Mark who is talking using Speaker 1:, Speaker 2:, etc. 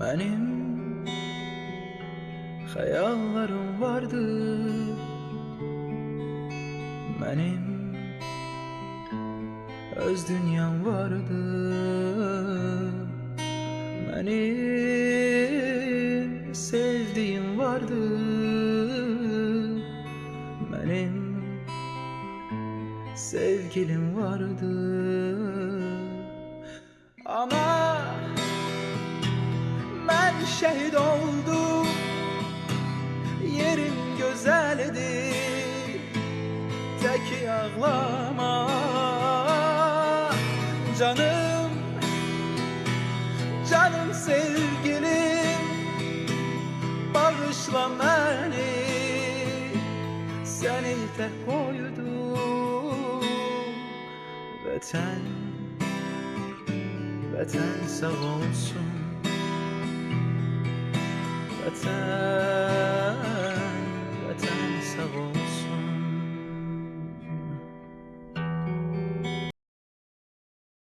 Speaker 1: Benim hayallerim vardı. Benim öz dünyam vardı. Benim sevdiğim vardı. Benim sevgilim vardı. Ama şehit oldum Yerim güzeldi. Tek ağlama. Canım Canım sevgilim Bağışla beni. Seni tek koydum. Vatan Vatan sağ olsun matter.